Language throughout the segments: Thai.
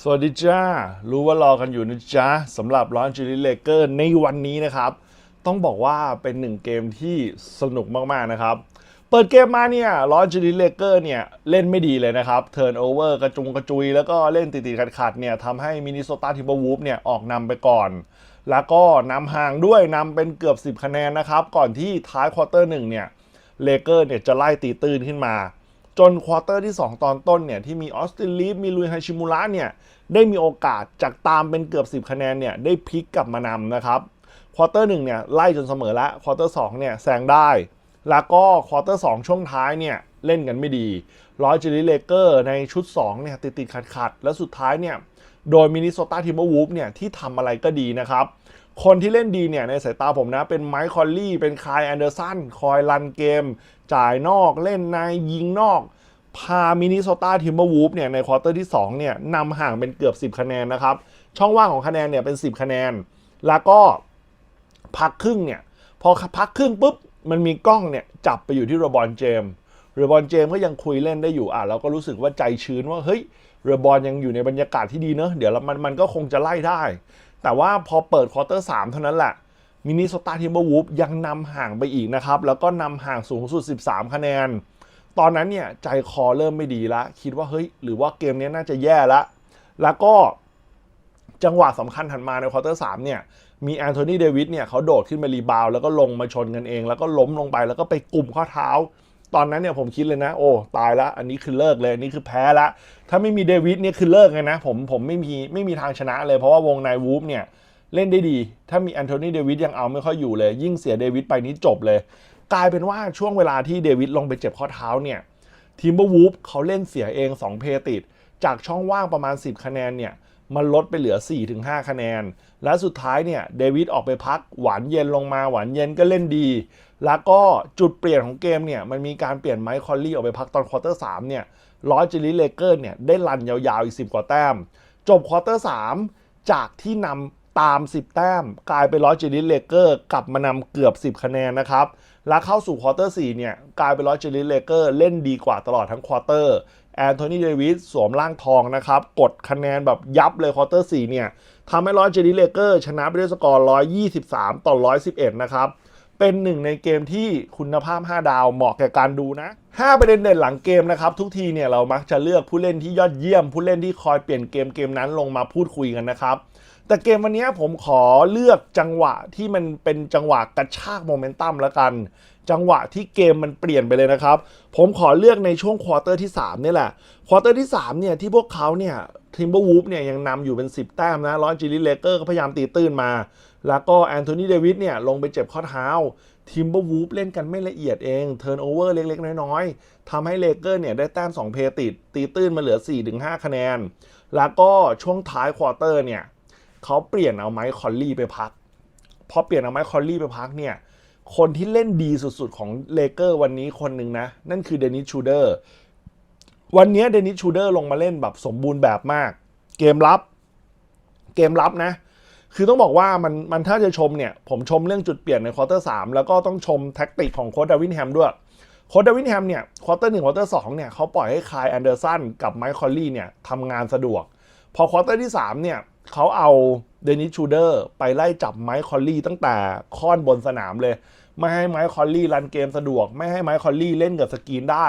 สวัสดีจ้า รู้ว่ารอกันอยู่นะจ๊ะสำหรับ Launch e l i t e Laker ในวันนี้นะครับ ต้องบอกว่าเป็นหนึ่งเกมที่สนุกมากๆนะครับ เปิดเกมมาเนี่ย Launch e l i t e Laker เนี่ยเล่นไม่ดีเลยนะครับ Turnover กระจุงกระจุย แล้วก็เล่นติดๆขัดๆเนี่ยทำให้ Minnesota Timberwolves เนี่ยออกนำไปก่อน แล้วก็นำห่างด้วยนำเป็นเกือบ 10 คะแนนนะครับ ก่อนที่ท้ายควอเตอร์หนึ่งเนี่ยเลเกอร์เนี่ยจะไล่ตีตื้นขึ้นมา จนควอเตอร์ที่ 2 ตอนต้นเนี่ย ที่มีออสตินลีฟมีลุยฮาชิมูระเนี่ย ได้มีโอกาสจากตามเป็นเกือบ 10 คะแนนเนี่ย ได้พลิกกลับมานำนะครับควอเตอร์หนึ่งเนี่ย ไล่จนเสมอล้วควอเตอร์สองเนี่ยแซงได้ แล้วก็ควอเตอร์สองช่วงท้ายเนี่ย เล่นกันไม่ดีร้อยจิลิเลเกอร์ในชุด 2 เนี่ย ติดติดขัดขัดๆแล้วสุดท้ายเนี่ยโดยมินนิโซตาทิมเบอร์วูฟเนี่ยที่ทำอะไรก็ดีนะครับ คนที่เล่นดีเนี่ยในสายตาผมนะ เป็นไมค์คอลลี่ เป็นคายแอนเดอร์สันคอยรันเกม จ่ายนอกเล่นในยิงนอก พามินิโซตาทิมเบอร์วูฟเนี่ยในควอเตอร์ที่2เนี่ยนำห่างเป็นเกือบ 10 คะแนนนะครับ ช่องว่างของคะแนนเนี่ยเป็น 10 คะแนน แล้วก็พักครึ่งเนี่ย พอพักครึ่งปุ๊บ มันมีกล้องเนี่ยจับไปอยู่ที่เรบอนเจมส์เรบอนเจมก็ยังคุยเล่นได้อยู่อะเราก็รู้สึกว่าใจชื้นว่าเฮ้ยเรบอนยังอยู่ในบรรยากาศที่ดีเนอะเดี๋ยวมันมันก็คงจะไล่ได้ แต่ว่าพอเปิดควอเตอร์3เท่านั้นแหละมินิโซตาทิมเบอร์วูฟยังนำห่างไปอีกนะครับ แล้วก็นำห่างสูงสุด 13 คะแนน ตอนนั้นเนี่ย ใจคอเริ่มไม่ดีละคิดว่าเฮ้ย หรือว่าเกมนี้น่าจะแย่ละ แล้วก็จังหวะสำคัญถัดมาในควอเตอร์สามเนี่ย มีแอนโทนีเดวิดเนี่ยเขาโดดขึ้นมารีบาวแล้วก็ลงมาชนกันเอง แล้วก็ล้มลงไปแล้วก็ไปกลุ่มข้อเท้า ตอนนั้นเนี่ยผมคิดเลยนะ โอ้ ตายละ อันนี้คือเลิกเลย อันนี้คือแพ้ละ ถ้าไม่มีเดวิดเนี่ยคือเลิกเลยนะ ผมผมไม่มีไม่มีทางชนะเลย เพราะว่าวงในวูฟเนี่ยเล่นได้ดี ถ้ามีแอนโทนีเดวิดยังเอาไม่ค่อยอยู่เลย ยิ่งเสียเดวิดไปนี้จบเลย กลายเป็นว่าช่วงเวลาที่เดวิดลงไปเจ็บข้อเท้าเนี่ยทีมเบอร์วูฟเขาเล่นเสียเอง2เพย์ติด จากช่องว่างประมาณ 10 คะแนนเนี่ย มันลดไปเหลือ 4-5 คะแนน และสุดท้ายเนี่ยเดวิดออกไปพักหวานเย็นลงมาหวานเย็นก็เล่นดี แล้วก็จุดเปลี่ยนของเกมเนี่ยมันมีการเปลี่ยนไมค์คอลลี่ออกไปพักตอนควอเตอร์3เนี่ยร้อยจิลิเลเกอร์เนี่ยได้รันยาวๆอีก 10 กว่าแต้ม จบควอเตอร์3จากที่นำตาม 10 แต้ม กลายเป็นร้อยจิลิเลเกอร์กลับมานำเกือบ 10 คะแนนนะครับและเข้าสู่ควอเตอร์4เนี่ยกลายเป็นร้อยจิลิเลเกอร์เล่นดีกว่าตลอดทั้งควอเตอร์ แอนโทนีเดวิสสวมร่างทองนะครับ กดคะแนนแบบยับเลยควอเตอร์4เนี่ยทำให้ร้อยจิลิเลเกอร์ชนะไปด้วยสกอร์ 123 ต่อ 111 นะครับ เป็นหนึ่งในเกมที่คุณภาพ 5 ดาวเหมาะแก่การดูนะ 5 ประเด็นเด่นหลังเกมนะครับ ทุกทีเนี่ยเรามักจะเลือกผู้เล่นที่ยอดเยี่ยม ผู้เล่นที่คอยเปลี่ยนเกมเกมนั้นลงมาพูดคุยกันนะครับ แต่เกมวันนี้ผมขอเลือกจังหวะที่มันเป็นจังหวะกระชากโมเมนตัมแล้วกัน จังหวะที่เกมมันเปลี่ยนไปเลยนะครับ ผมขอเลือกในช่วงควอเตอร์ที่3นี่แหละ ควอเตอร์ที่3เนี่ยที่พวกเขาเนี่ยทิมเบอร์วูฟเนี่ยยังนำอยู่เป็น 10 แต้มนะร้อนจิลิเลเกอร์ก็พยายามตีตื้นมา แล้วก็แอนโทนีเดวิดเนี่ยลงไปเจ็บข้อเท้าทิมเบอร์วูฟเล่นกันไม่ละเอียดเองเทิร์นโอเวอร์เล็กๆ น้อยๆทำให้เลเกอร์เนี่ยได้แต้ม 2 เพย์ติด ตีตื้นมาเหลือ 4-5 คะแนน แล้วก็ช่วงท้ายควอเตอร์เนี่ยเขาเปลี่ยนเอาไมค์คอลลี่ไปพักพอเปลี่ยนเอาไมค์คอลลี่ไปพักเนี่ย คนที่เล่นดีสุดๆ ของเลเกอร์วันนี้คนหนึ่งนะ นั่นคือเดนิสชูเดอร์ วันนี้เดนิสชูเดอร์ลงมาเล่นแบบสมบูรณ์แบบมาก เกมรับ เกมรับนะ คือต้องบอกว่ามันมันถ้าจะชมเนี่ย ผมชมเรื่องจุดเปลี่ยนในควอเตอร์สแล้วก็ต้องชมแท็กติกของโค้ดดาวินแฮมด้วยโค้ดดาวินแฮมเนี่ยควอเตอร์หนึ่งควอเตอร์สองเนี่ยเขาปล่อยให้คายแอนเดอร์สันกับไมค์คอลลี่เนี่ยทำงานสะดวก พอควอเตอร์ที่3เนี่ยเขาเอา เดนิสชูเดอร์ไปไล่จับไมค์คอลลี่ตั้งแต่ค่อนบนสนามเลย ไม่ให้ไมค์คอลลี่รันเกมสะดวก ไม่ให้ไมค์คอลลี่เล่นกับสกรีนได้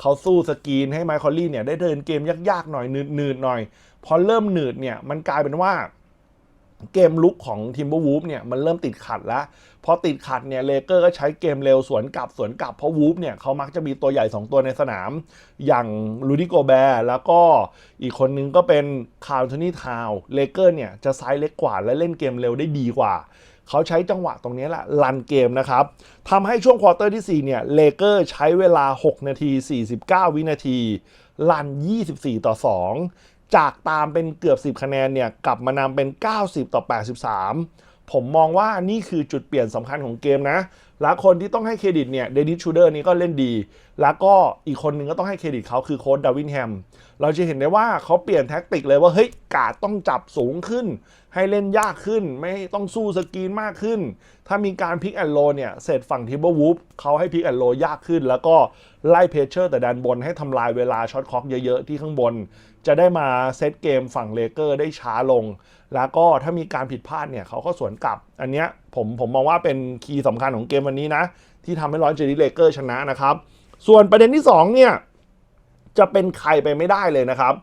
เขาสู้สกรีนให้ไมค์คอลลี่เนี่ยได้เดินเกมยากๆหน่อยหนืดๆหน่อย พอเริ่มหนืดเนี่ยมันกลายเป็นว่า เกมลุกของทีมเบอร์วูฟเนี่ยมันเริ่มติดขัดแล้วพอติดขัดเนี่ยเลเกอร์ก็ใช้เกมเร็วสวนกลับสวนกลับเพราะวูฟเนี่ยเขามักจะมีตัวใหญ่ 2 ตัวในสนาม อย่างลูดิโกแบร์แล้วก็อีกคนนึงก็เป็นคาร์ลทนี่ทาวเลเกอร์เนี่ยจะไซส์เล็กกว่าและเล่นเกมเร็วได้ดีกว่า เขาใช้จังหวะตรงนี้แหละลันเกมนะครับทำให้ช่วงควอเตอร์ที่4เนี่ยเลเกอร์ใช้เวลา 6 นาที 49 วินาทีลัน 24 ต่อ 2 จากตามเป็นเกือบ 10 คะแนนเนี่ยกลับมานำเป็น 90 ต่อ 83 ผมมองว่านี่คือจุดเปลี่ยนสำคัญของเกมนะ และคนที่ต้องให้เครดิตเนี่ยเดนิสชูเดอร์นี่ก็เล่นดี แล้วก็อีกคนนึงก็ต้องให้เครดิตเขาคือโค้ดดาวินแฮม เราจะเห็นได้ว่าเขาเปลี่ยนแท็กติกเลยว่าเฮ้ยกาดต้องจับสูงขึ้น ให้เล่นยากขึ้น ไม่ต้องสู้สกรีนมากขึ้น ถ้ามีการพิกแอนโลเนี่ยเสร็จฝั่งทิมเบอร์วูฟเขาให้พิกแอนโลยากขึ้น แล้วก็ไล่เพชเชอร์แต่ด้านบนให้ทำลายเวลาช็อตคล็อกเยอะๆที่ข้างบน จะได้มาเซตเกมฝั่งเลเกอร์ได้ช้าลง แล้วก็ถ้ามีการผิดพลาดเนี่ยเขาก็สวนกลับ อันเนี้ยผมผมมองว่าเป็นคีย์สำคัญของเกมวันนี้นะ ที่ทำให้ร้อนเจอริเลเกอร์ชนะนะครับ ส่วนประเด็นที่ 2 เนี่ย จะเป็นใครไปไม่ได้เลยนะครับ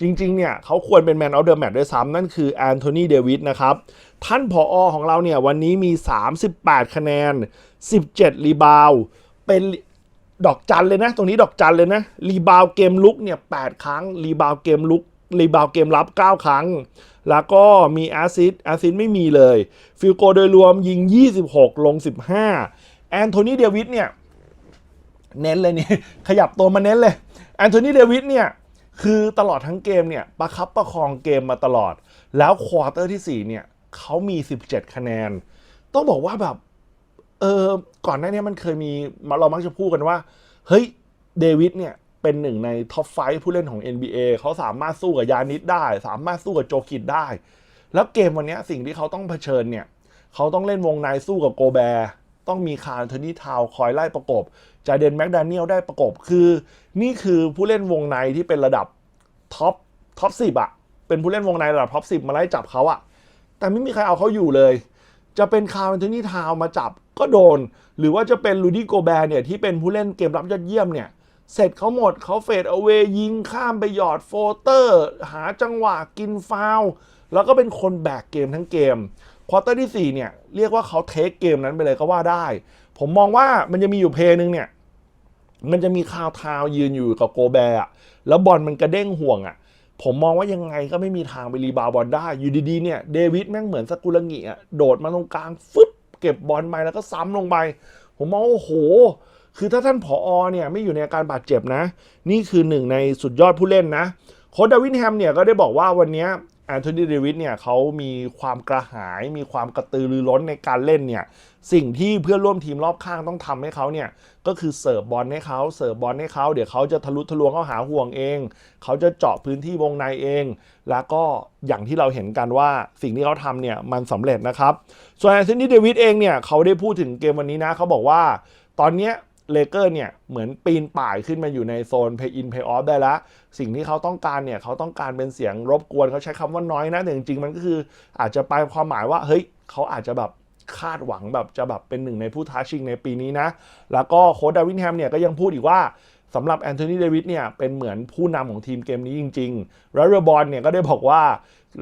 จริง ๆ เนี่ยเขาควรเป็นแมนออฟเดอะแมตช์ด้วยซ้ำนั่นคือแอนโทนีเดวิดนะครับ ท่านผออของเราเนี่ยวันนี้มี 38 คะแนน 17 รีบาวด์เป็น ดอกจันเลยนะ ตรงนี้ดอกจันเลยนะ รีบาวเกมลุกเนี่ย8ครั้ง รีบาวเกมลุก รีบาวเกมรับ 9 ครั้ง แล้วก็มีแอซิดแอซิดไม่มีเลย ฟิลโกโดยรวมยิง 26 ลง 15 แอนโทนีเดวิดเนี่ย เน้นเลยนี่ ขยับตัวมาเน้นเลย แอนโทนีเดวิดเนี่ย คือตลอดทั้งเกมเนี่ย ประคับประคองเกมมาตลอด แล้วควอเตอร์ที่ 4 เนี่ยเขามี 17 คะแนน ต้องบอกว่าแบบ เออก่อนหน้านี้มันเคยมีเรามักจะพูดกันว่า เฮ้ยเดวิดเนี่ยเป็นหนึ่งในท็อปไฟผู้เล่นของ NBA เขาสามารถสู้กับยานิดได้ สามารถสู้กับโจคิดได้ แล้วเกมวันนี้สิ่งที่เขาต้องเผชิญเนี่ยเขาต้องเล่นวงในสู้กับโกแบร์ต้องมีคาร์เทนี่ทาวคอยไล่ประกบจาเดนแม็กดาเนียลได้ประกบคือ นี่คือผู้เล่นวงในที่เป็นระดับท็อปท็อปสิบอะเป็นผู้เล่นวงในระดับท็อปสิบมาไล่จับเขาอะแต่ไม่มีใครเอาเขาอยู่เลย จะเป็นคาร์เทนี่ทาวมาจับก็โดน หรือว่าจะเป็นลูดี้โกแบร์เนี่ยที่เป็นผู้เล่นเกมรับยอดเยี่ยมเนี่ย เสร็จเขาหมดเขาเฟดเอาเวยิงข้ามไปหยอดโฟเตอร์ หาจังหวะกินฟาวแล้วก็เป็นคนแบกเกมทั้งเกมควอเตอร์ที่ 4 เนี่ย เรียกว่าเขาเทคเกมนั้นไปเลยก็ว่าได้ ผมมองว่ามันจะมีอยู่เพลย์นึงเนี่ย มันจะมีคาวทาวยืนอยู่กับโกแบร์อะแล้วบอลมันกระเด้งห่วงอะ ผมมองว่ายังไงก็ไม่มีทางไปรีบาวด์บอลได้ อยู่ดีๆเนี่ยเดวิดแม่งเหมือนสกุลงิอะโดดมาตรงกลางฟึบเก็บบอลไปแล้วก็ซ้ำลงไป ผมมองว่าโอ้โห คือถ้าท่านผออเนี่ยไม่อยู่ในอาการบาดเจ็บนะ นี่คือหนึ่งในสุดยอดผู้เล่นนะ โค้ชดาวินแฮมเนี่ยก็ได้บอกว่าวันนี้ แอนโทนีเดวิดเนี่ยเขามีความกระหายมีความกระตือรือร้นในการเล่นเนี่ยสิ่งที่เพื่อนร่วมทีมรอบข้างต้องทำให้เขาเนี่ยก็คือเสิร์ฟบอลให้เขาเสิร์ฟบอลให้เขาเดี๋ยวเขาจะทะลุทะลวงเข้าหาห่วงเอง เขาจะเจาะพื้นที่วงในเอง แล้วก็อย่างที่เราเห็นกันว่าสิ่งที่เขาทำเนี่ยมันสำเร็จนะครับ ส่วนแอนโทนีเดวิดเองเนี่ยเขาได้พูดถึงเกมวันนี้นะเขาบอกว่า ตอนเนี้ย เลเกอร์เนี่ยเหมือนปีนป่ายขึ้นมาอยู่ในโซน Pay In Pay Off ได้แล้วสิ่งที่เขาต้องการเนี่ยเขาต้องการเป็นเสียงรบกวนเขาใช้คำว่าน้อยนะแต่จริงๆ มันก็คืออาจจะไปความหมายว่าเฮ้ยเขาอาจจะแบบคาดหวังแบบจะแบบเป็นหนึ่งในผู้ท้าชิงในปีนี้นะ แล้วก็โค้ชดาวินแฮมเนี่ยก็ยังพูดอีกว่าสำหรับแอนโทนีเดวิดเนี่ยเป็นเหมือนผู้นำของทีมเกมนี้จริงๆแล้วเรบอลเนี่ยก็ได้บอกว่า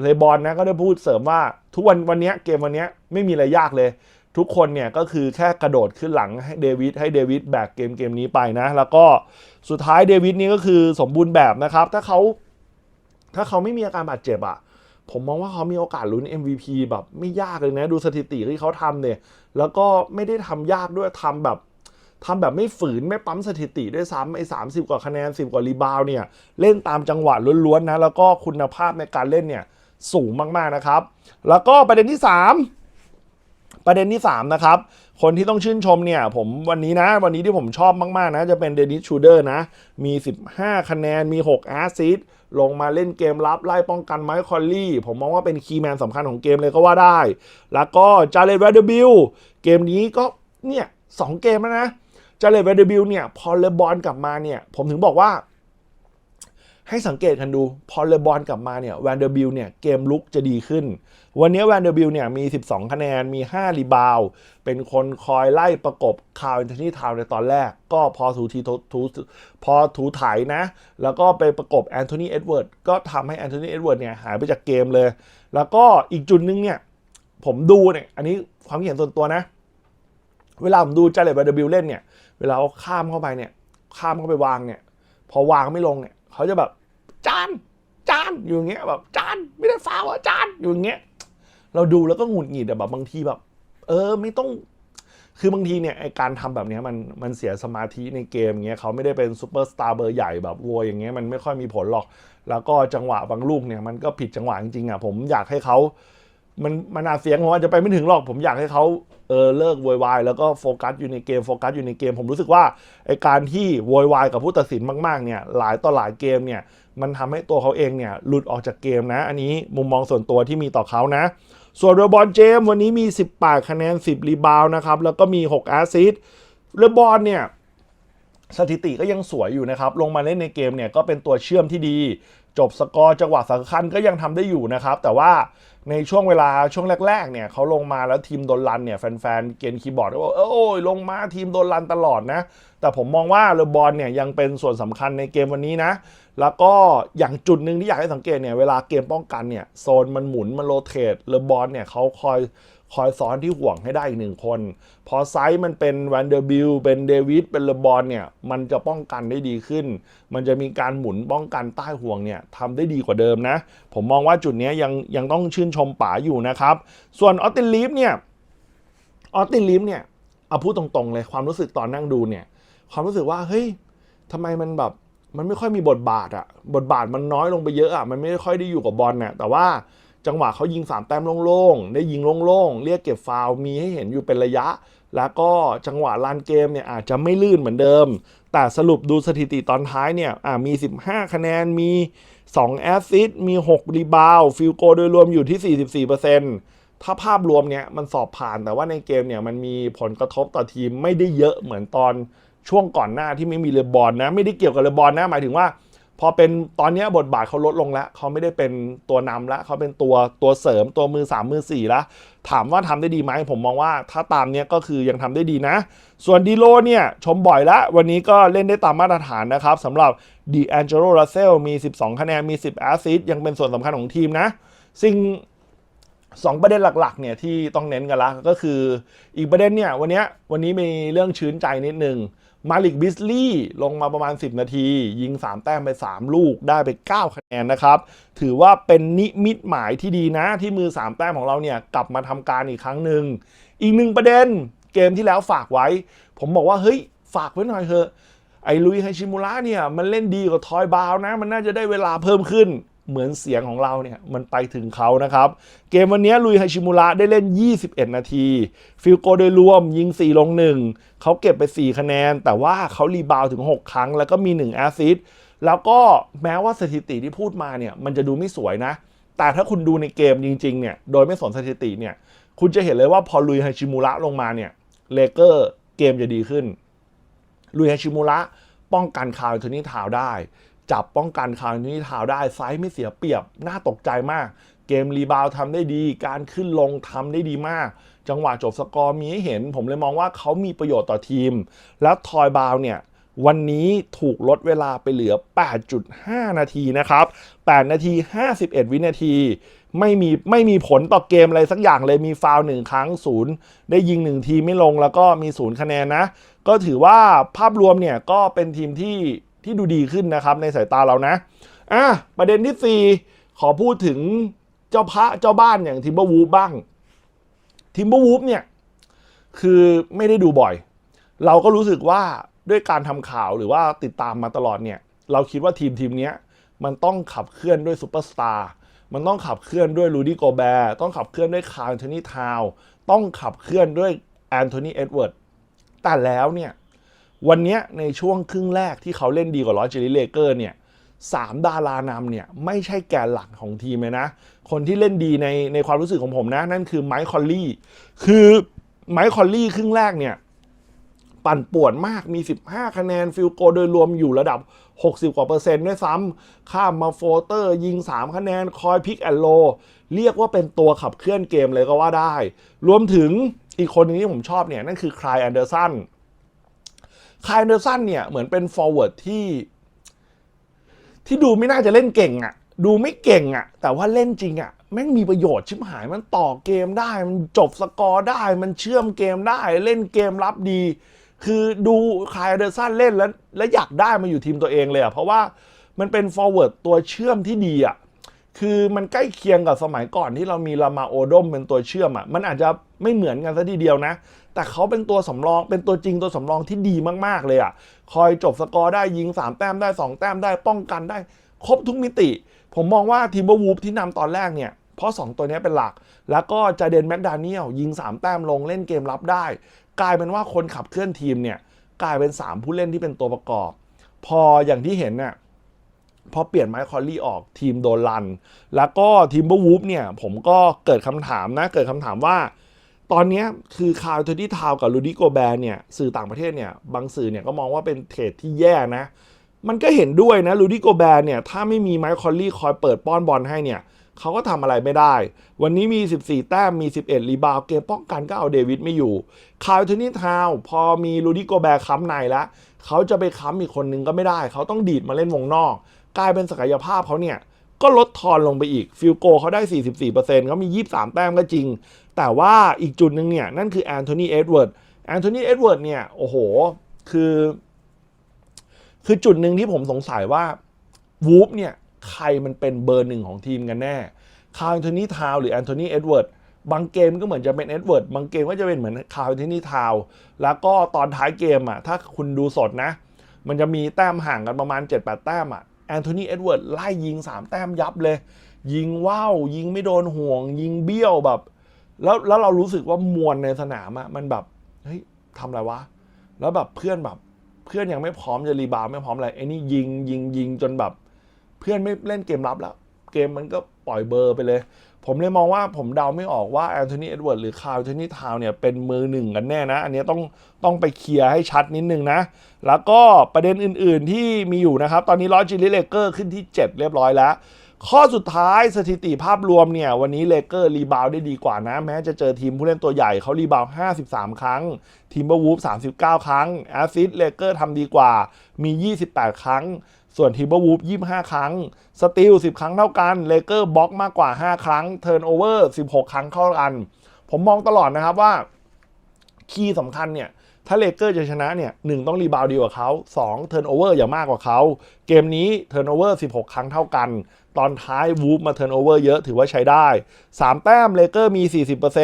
เรบอลนะก็ได้พูดเสริมว่าทุกวันวันนี้เกมวันนี้ไม่มีอะไรยากเลย ทุกคนเนี่ยก็คือแค่กระโดดขึ้นหลังให้เดวิดให้เดวิดแบกเกมเกมนี้ไปนะ แล้วก็สุดท้ายเดวิดนี่ก็คือสมบูรณ์แบบนะครับ ถ้าเขาถ้าเขาไม่มีอาการบาดเจ็บอะผมมองว่าเขามีโอกาสลุ้น MVP แบบไม่ยากเลยนะ ดูสถิติที่เขาทำเนี่ย แล้วก็ไม่ได้ทำยากด้วยทำแบบทำแบบไม่ฝืน ไม่ปั๊มสถิติด้วยซ้ำไอ้สามสิบกว่าคะแนนสิบกว่ารีบาวเนี่ย เล่นตามจังหวะล้วนๆนะ แล้วก็คุณภาพในการเล่นเนี่ย สูงมากๆนะครับ แล้วก็ประเด็นที่สาม ประเด็นที่ 3 นะครับ คนที่ต้องชื่นชมเนี่ยผมวันนี้นะวันนี้ที่ผมชอบมากๆนะ จะเป็นเดนิสชูเดอร์นะ มี 15 คะแนนมี6แอสซิสต์ลงมาเล่นเกมรับไล่ป้องกันไมค์คอลลี่ ผมมองว่าเป็นคีย์แมนสำคัญของเกมเลยก็ว่าได้ แล้วก็จาเลตแวดเดบิลเกมนี้ก็เนี่ยสองเกมแล้วนะจาเลตแวดเดบิลเนี่ยพอเลบอลกลับมาเนี่ยผมถึงบอกว่า ให้สังเกตกันดูพอเลบอลกลับมาเนี่ยแวนเดอร์บิลเนี่ยเกมลุกจะดีขึ้น วันนี้แวนเดอร์บิลเนี่ยมี 12 คะแนนมี 5 รีบาว เป็นคนคอยไล่ประกบคาร์แอนโทนีทาวในตอนแรก ก็พอถูทีถูถูพอถูไถนะ แล้วก็ไปประกบแอนโทนีเอ็ดเวิร์ดก็ทำให้แอนโทนีเอ็ดเวิร์ดเนี่ยหายไปจากเกมเลย แล้วก็อีกจุดหนึงเนี่ยผมดูเนี่ยอันนี้ความเห็นส่วนตัวนะ เวลาผมดูจาเลตแวนเดอร์บิลเล่นเนี่ยเวลาเขาข้ามเข้าไปเนี่ยข้ามเข้าไปวางเนี่ยพอวางไม่ลงเนี่ย เขาจะแบบจานจานอยู่อย่างเงี้ยแบบจานไม่ได้ฟาวอะจานอยู่อย่างเงี้ยเราดูแล้วก็หงุดหงิดแต่แบบบางทีแบบ เออไม่ต้อง คือบางทีเนี่ยไอการทำแบบเนี้ยมันมันเสียสมาธิในเกมเงี้ยเขาไม่ได้เป็นซูเปอร์สตาร์เบอร์ใหญ่แบบวัวอย่างเงี้ยมันไม่ค่อยมีผลหรอก แล้วก็จังหวะบางลูกเนี่ยมันก็ผิดจังหวะจริงๆอะผมอยากให้เขา มันมันอาเสียงผมอาจจะไปไม่ถึงหรอก ผมอยากให้เขาเออเลิกโวยวายแล้วก็โฟกัสอยู่ในเกมโฟกัสอยู่ในเกม ผมรู้สึกว่าไอการที่โวยวายกับผู้ตัดสินมากๆเนี่ยหลายต่อหลายเกมเนี่ยมันทำให้ตัวเขาเองเนี่ยหลุดออกจากเกมนะ อันนี้มุมมองส่วนตัวที่มีต่อเขานะ ส่วนเรบอนเจมวันนี้มี 18 คะแนน 10 รีบาวนะครับแล้วก็มี 6 แอสซิสต์เรบอนเนี่ยสถิติก็ยังสวยอยู่นะครับ ลงมาเล่นในเกมเนี่ยก็เป็นตัวเชื่อมที่ดี จบสกอร์จังหวะสำคัญก็ยังทำได้อยู่นะครับ แต่ว่า ในช่วงเวลาช่วงแรกๆเนี่ยเขาลงมาแล้วทีมโดนรันเนี่ยแฟนๆเกณฑ์คีย์บอร์ดก็บอกเออโอ้ยลงมาทีมโดนรันตลอดนะ แต่ผมมองว่าเลบอนเนี่ยยังเป็นส่วนสำคัญในเกมวันนี้นะ แล้วก็อย่างจุดหนึ่งที่อยากให้สังเกตเนี่ยเวลาเกมป้องกันเนี่ยโซนมันหมุนมันโรเตทเลบอนเนี่ยเขาคอยคอยซ้อนที่ห่วงให้ได้อีกหนึ่งคน พอไซส์มันเป็นแวนเดอร์บิลเป็นเดวิดเป็นเลบอนเนี่ยมันจะป้องกันได้ดีขึ้น มันจะมีการหมุนป้องกันใต้ห่วงเนี่ยทำได้ดีกว่าเดิมนะ ผมมองว่าจุดนี้ยยังยังต้องชื่นชมป๋าอยู่นะครับ ส่วนออตตินลีฟเนี่ยออตตินลีฟเนี่ยเอาพูดตรงๆเลยความรู้สึกตอนนั่งดูเนี่ยความรู้สึกว่าเฮ้ยทำไมมันแบบ มันไม่ค่อยมีบทบาทอะบทบาทมันน้อยลงไปเยอะอะมันไม่ค่อยได้อยู่กับบอลเนี่ยแต่ว่าจังหวะเขายิงสามแต้มโล่งๆ ได้ยิงโล่งๆ เรียกเก็บฟาวมีให้เห็นอยู่เป็นระยะ แล้วก็จังหวะลานเกมเนี่ยอาจจะไม่ลื่นเหมือนเดิม แต่สรุปดูสถิติตอนท้ายเนี่ยอ่ามี 15 คะแนน มี 2 แอสซิสต์มี 6 รีบาวฟิลโกโดยรวมอยู่ที่ 44%ถ้าภาพรวมเนี่ยมันสอบผ่านแต่ว่าในเกมเนี่ยมันมีผลกระทบต่อทีมไม่ได้เยอะเหมือนตอน ช่วงก่อนหน้าที่ไม่มีเลบอนนะ ไม่ได้เกี่ยวกับเลบอนนะหมายถึงว่า พอเป็นตอนนี้บทบาทเขาลดลงแล้วเขาไม่ได้เป็นตัวนำแล้วเขาเป็นตัวตัวเสริมตัวมือ 3 มือ4แล้วถามว่าทำได้ดีไหมผมมองว่าถ้าตามเนี้ยก็คือยังทำได้ดีนะ ส่วนดีโลเนี่ยชมบ่อยล้ววันนี้ก็เล่นได้ตามมาตรฐานนะครับสำหรับดีแองเจโรรัสเซลมี 12 คะแนนมี 10แอสซิสต์ยังเป็นส่วนสำคัญของทีมนะ สิ่งสองประเด็นหลักๆเนี่ยที่ต้องเน้นกันละก็คืออีกประเด็นเนี่ยวันนี้วันนี้มีเรื่องชื้นใจนิดนึง มาลิกบิสลี่ลงมาประมาณ 10 นาที ยิง 3 แต้มไป 3 ลูกได้ไป 9 คะแนนนะครับ ถือว่าเป็นนิมิตหมายที่ดีนะ ที่มือ 3 แต้มของเราเนี่ยกลับมาทำการอีกครั้งหนึ่ง อีกหนึ่งประเด็นเกมที่แล้วฝากไว้ ผมบอกว่าเฮ้ยฝากไว้หน่อยเถอะไอ้ลุยไฮชิมุระเนี่ยมันเล่นดีกว่าทอยบาวนะ มันน่าจะได้เวลาเพิ่มขึ้น เหมือนเสียงของเราเนี่ยมันไปถึงเขานะครับ เกมวันนี้ลุยไฮชิมุระได้เล่น 21 นาที ฟิลโกโดยรวมยิง 4 ลง 1 เขาเก็บไป 4 คะแนน แต่ว่าเขารีบาวถึง 6 ครั้ง แล้วก็มี 1 แอสซิสต์แล้วก็แม้ว่าสถิติที่พูดมาเนี่ยมันจะดูไม่สวยนะ แต่ถ้าคุณดูในเกมจริงๆเนี่ยโดยไม่สนสถิติเนี่ยคุณจะเห็นเลยว่าพอลุยไฮชิมุระลงมาเนี่ยเลเกอร์เกมจะดีขึ้นลุยฮาชิมุระป้องกันคาร์ลโทนี่ทาวได้ จับป้องกันคาร์นี่ทาวได้ไซส์ไม่เสียเปรียบ น่าตกใจมาก เกมรีบาวทำได้ดี การขึ้นลงทำได้ดีมาก จังหวะจบสกอร์มีให้เห็น ผมเลยมองว่าเขามีประโยชน์ต่อทีม แล้วทอยบาวเนี่ยวันนี้ถูกลดเวลาไปเหลือ 8.5 นาทีนะครับ 8 นาที 51 วินาที ไม่มีไม่มีผลต่อเกมอะไรสักอย่างเลย มีฟาวหนึ่งครั้งศูนย์ได้ยิงหนึ่งทีไม่ลงแล้วก็มีศูนย์คะแนนนะ ก็ถือว่าภาพรวมเนี่ยก็เป็นทีมที่ ที่ดูดีขึ้นนะครับในสายตาเรานะอะประเด็นที่ 4 ขอพูดถึงเจ้าพระเจ้าบ้านอย่างทิมเบอร์วูฟบ้างทิมเบอร์วูฟเนี่ย คือไม่ได้ดูบ่อย เราก็รู้สึกว่าด้วยการทำข่าวหรือว่าติดตามมาตลอดเนี่ย เราคิดว่าทีมทีมเนี้ยมันต้องขับเคลื่อนด้วยซูเปอร์สตาร์มันต้องขับเคลื่อนด้วยลูดี้โกแบร์ต้องขับเคลื่อนด้วยคาร์ลโทนี่ทาวต้องขับเคลื่อนด้วยแอนโทนีเอ็ดเวิร์ดแต่แล้วเนี่ย วันนี้ในช่วงครึ่งแรกที่เขาเล่นดีกว่าลอสเจริเลเกอร์เนี่ยสามดารานำเนี่ยไม่ใช่แกนหลักของทีมเลยนะ คนที่เล่นดีในในความรู้สึกของผมนะ นั่นคือไมค์คอลลี่คือไมค์คอลลี่ครึ่งแรกเนี่ย ปั่นป่วนมากมี 15 คะแนนฟิลโกโดยรวมอยู่ระดับ 60 กว่าเปอร์เซ็นต์ด้วยซ้ำข้ามมาโฟเตอร์ ยิง 3 คะแนน คอยพิกแอนโล เรียกว่าเป็นตัวขับเคลื่อนเกมเลยก็ว่าได้ รวมถึงอีกคนนึงที่ผมชอบเนี่ย นั่นคือคลายแอนเดอร์สัน คายเดอร์สันเนี่ยเหมือนเป็นฟอร์เวิร์ดที่ ที่ดูไม่น่าจะเล่นเก่งอะ่ะ ดูไม่เก่งอะ่ะ แต่ว่าเล่นจริงอะ่ะแม่งมีประโยชน์ชิบหายมันต่อเกมได้ มันจบสกอร์ได้ มันเชื่อมเกมได้ เล่นเกมรับดี คือดูคายเดอร์สันเล่นแล้ว แล้วอยากได้มาอยู่ทีมตัวเองเลยอะ่ะเพราะว่ามันเป็นฟอร์เวิร์ดตัวเชื่อมที่ดีอะ่ะคือมันใกล้เคียงกับสมัยก่อนที่เรามีลามาโอดมเป็นตัวเชื่อมอะ่ะมันอาจจะไม่เหมือนกันซะทีเดียวนะ แต่เขาเป็นตัวสำรองเป็นตัวจริงตัวสำรองที่ดีมากๆเลยอะ่ะคอยจบสกอร์ได้ยิง 3 แต้มได้ 2 แต้มได้ป้องกันได้ ครบทุกมิติ ผมมองว่าทีมเบอร์วูฟที่นำตอนแรกเนี่ยเพราะ 2 ตัวนี้เป็นหลัก แล้วก็จาเดนแมคดาเนียลยิง 3 แต้มลงเล่นเกมรับได้ กลายเป็นว่าคนขับเคลื่อนทีมเนี่ยกลายเป็น 3 ผู้เล่นที่เป็นตัวประกอบ พออย่างที่เห็นเนี่ยพอเปลี่ยนไมค์คอลลี่ออกทีมโดนรัน แล้วก็ทีมเบอร์วูฟเนี่ยผมก็เกิดคำถามนะ เกิดคำถามว่า ตอนนี้คือคาร์ลเทอร์ดี้ทาวกับลูดี้โกแบร์เนี่ยสื่อต่างประเทศเนี่ยบางสื่อเนี่ยก็มองว่าเป็นเทรดที่แย่นะ มันก็เห็นด้วยนะลูดี้โกแบร์เนี่ยถ้าไม่มีไมค์คอลลี่คอยเปิดป้อนบอลให้เนี่ยเขาก็ทำอะไรไม่ได้ วันนี้มี 14 แต้ม มี 11 รีบาวด์เกมป้องกันก็เอาเดวิดไม่อยู่ คาร์ลเทอร์ดี้ทาวพอมีลูดี้โกแบร์ค้ำในแล้วเขาจะไปค้ำอีกคนนึงก็ไม่ได้ เขาต้องดีดมาเล่นวงนอก กลายเป็นศักยภาพเขาเนี่ย ก็ลดทอนลงไปอีกฟิลโกเขาได้ 44%เขามี 23 แต้มก็จริง แต่ว่าอีกจุดหนึ่งเนี่ย นั่นคือแอนโทนีเอ็ดเวิร์ดแอนโทนีเอ็ดเวิร์ดเนี่ย โอ้โห คือ คือจุดหนึ่งที่ผมสงสัยว่าวูฟเนี่ย ใครมันเป็นเบอร์หนึ่งของทีมกันแน่คาร์ลแอนโทนีทาวหรือแอนโทนีเอ็ดเวิร์ดบางเกมก็เหมือนจะเป็นเอ็ดเวิร์ดบางเกมก็จะเป็นเหมือนคาร์ลแอนโทนีทาวแล้วก็ตอนท้ายเกมอะถ้าคุณดูสดนะ มันจะมีแต้มห่างกันประมาณ 7-8 แต้มอะ แอนโทนีเอ็ดเวิร์ดไล่ยิง 3 แต้มยับเลย ยิงว่าวยิงไม่โดนห่วง ยิงเบี้ยวแบบ แล้วแล้วเรารู้สึกว่ามวลในสนามอะมันแบบเฮ้ยทำอะไรวะ แล้วแบบเพื่อนแบบเพื่อนยังไม่พร้อมจะรีบาวไม่พร้อมอะไรไอ้นี่ยิงยิงยิงจนแบบ เพื่อนไม่เล่นเกมรับแล้ว เกมมันก็ปล่อยเบอร์ไปเลย ผมเลยมองว่าผมเดาไม่ออกว่าแอนโทนีเอ็ดเวิร์ดหรือคาร์ลเทนนี่ทาวเนี่ยเป็นมือหนึ่งกันแน่นะ อันนี้ต้องต้องไปเคลียร์ให้ชัดนิดนึงนะ แล้วก็ประเด็นอื่นๆที่มีอยู่นะครับ ตอนนี้ลอจิลิเลเกอร์ขึ้นที่ 7 เรียบร้อยแล้ว ข้อสุดท้ายสถิติภาพรวมเนี่ย วันนี้เลเกอร์รีบาวได้ดีกว่านะ แม้จะเจอทีมผู้เล่นตัวใหญ่เขารีบาว 53 ครั้ง ทีมเบอร์วูฟ 39 ครั้งแอซิสเลเกอร์ทำดีกว่ามี 28 ครั้ง ส่วนทีมเบอร์วูฟ 25 ครั้ง สตีล 10 ครั้งเท่ากันเลเกอร์บล็อกมากกว่า 5 ครั้งเทิร์นโอเวอร์ 16 ครั้งเท่ากัน ผมมองตลอดนะครับว่าคีย์สำคัญเนี่ย ถ้าเลเกอร์จะชนะเนี่ยหนึ่งต้องรีบาวดีกว่าเขา2เทิร์นโอเวอร์อย่ามากกว่าเขาเกมนี้เทิร์นโอเวอร์16 ครั้งเท่ากัน ตอนท้ายวูฟมาเทิร์นโอเวอร์เยอะถือว่าใช้ได้ 3 แต้มเลเกอร์มี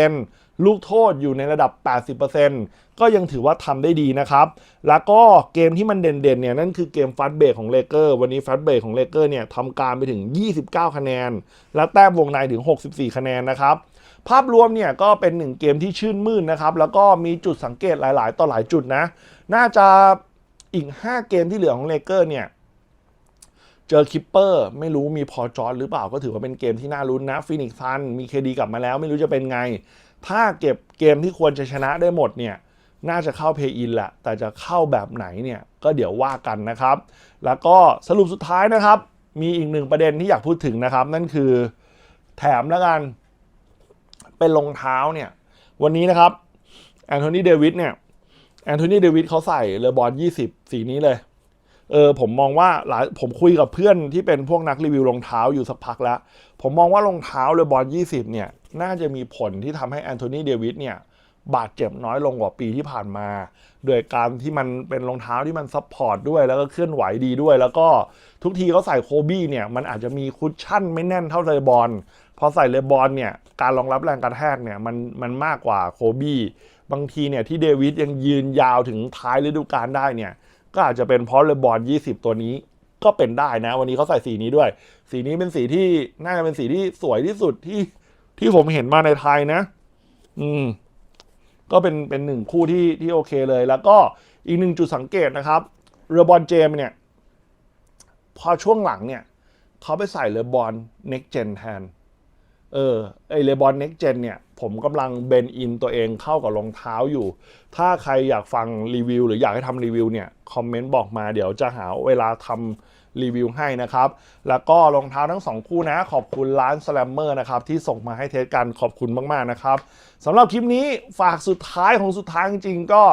40%ลูกโทษอยู่ในระดับ 80%ก็ยังถือว่าทำได้ดีนะครับ แล้วก็เกมที่มันเด่นๆเนี่ยนั่นคือเกมฟัตเบรกของเลเกอร์วันนี้ฟัตเบรกของเลเกอร์เนี่ยทำการไปถึง 29 คะแนน และแต้มวงในถึง 64 คะแนนนะครับ ภาพรวมเนี่ยก็เป็นหนึ่งเกมที่ชื่นมื่นนะครับ แล้วก็มีจุดสังเกตหลาย ๆ ต่อหลายจุดนะ น่าจะอีก 5 เกมที่เหลือของเลเกอร์เนี่ยเจอคิปเปอร์ไม่รู้มีพอจอร์ดหรือเปล่าก็ถือว่าเป็นเกมที่น่าลุ้นนะฟินิกซ์ซันมีเคดีกลับมาแล้วไม่รู้จะเป็นไง ถ้าเก็บเกมที่ควรจะชนะได้หมดเนี่ยน่าจะเข้าเพย์อินแหละแต่จะเข้าแบบไหนเนี่ยก็เดี๋ยวว่ากันนะครับ แล้วก็สรุปสุดท้ายนะครับ มีอีกหนึ่งประเด็นที่อยากพูดถึงนะครับ นั่นคือแถมแล้วกัน เป็นรองเท้าเนี่ย วันนี้นะครับแอนโทนีเดวิดเนี่ยแอนโทนีเดวิดเขาใส่เลอบอล20สีนี้เลย เออผมมองว่าหลายผมคุยกับเพื่อนที่เป็นพวกนักรีวิวรองเท้าอยู่สักพักแล้ว ผมมองว่ารองเท้าเลอบอล20เนี่ย น่าจะมีผลที่ทำให้แอนโทนีเดวิดเนี่ยบาดเจ็บน้อยลงกว่าปีที่ผ่านมา โดยการที่มันเป็นรองเท้าที่มันซัพพอร์ตด้วย แล้วก็เคลื่อนไหวดีด้วย แล้วก็ทุกทีเขาใส่โคบี้เนี่ย มันอาจจะมีคุชชั่นไม่แน่นเท่าเลบอลพอใส่เลบอลเนี่ย การรองรับแรงกระแทกเนี่ยมันมันมากกว่าโคบี้บางทีเนี่ยที่เดวิดยังยืนยาวถึงท้ายฤดูกาลได้เนี่ย ก็อาจจะเป็นเพราะเลบอล20 ตัวนี้ก็เป็นได้นะ วันนี้เขาใส่สีนี้ด้วย สีนี้เป็นสีที่น่าจะเป็นสีที่สวยที่สุดที่ที่ผมเห็นมาในไทยนะ อืม ก็เป็นเป็นหนึ่งคู่ที่ที่โอเคเลย แล้วก็อีกหนึ่งจุดสังเกตนะครับเรือบอลเจมเนี่ย พอช่วงหลังเนี่ย เขาไปใส่เรือบอลเน็กเจนแทน เออไอเรือบอลเน็กเจนเนี่ยผมกำลังเบนอินตัวเองเข้ากับรองเท้าอยู่ ถ้าใครอยากฟังรีวิว หรืออยากให้ทำรีวิวเนี่ยคอมเมนต์บอกมาเดี๋ยวจะหาเวลาทำรีวิวให้นะครับ แล้วก็รองเท้าทั้งสองคู่นะ ขอบคุณร้านสแลมเมอร์นะครับที่ส่งมาให้เทสกันขอบคุณมากๆนะครับสำหรับคลิปนี้ฝากสุดท้ายของสุดท้ายจริงๆก็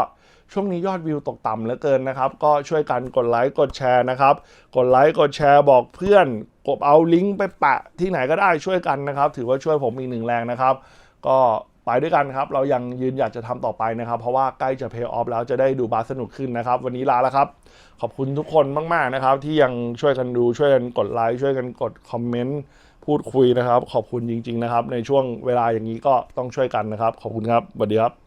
ช่วงนี้ยอดวิวตกต่ำเหลือเกินนะครับ ก็ช่วยกันกดไลค์กดแชร์นะครับ กดไลค์กดแชร์บอกเพื่อนกดเอาลิงก์ไปแปะที่ไหนก็ได้ช่วยกันนะครับ ถือว่าช่วยผมอีกหนึ่งแรงนะครับ ก็ไปด้วยกันครับ เรายังยืนอยากจะทำต่อไปนะครับ เพราะว่าใกล้จะเพย์ออฟแล้วจะได้ดูบาสสนุกขึ้นนะครับ วันนี้ลาแล้วครับ ขอบคุณทุกคนมาก ๆ นะครับ ที่ยังช่วยกันดูช่วยกันกดไลค์ช่วยกันกดคอมเมนต์พูดคุยนะครับ ขอบคุณจริง ๆ นะครับ ในช่วงเวลาอย่างนี้ก็ต้องช่วยกันนะครับ ขอบคุณครับสวัสดีครับ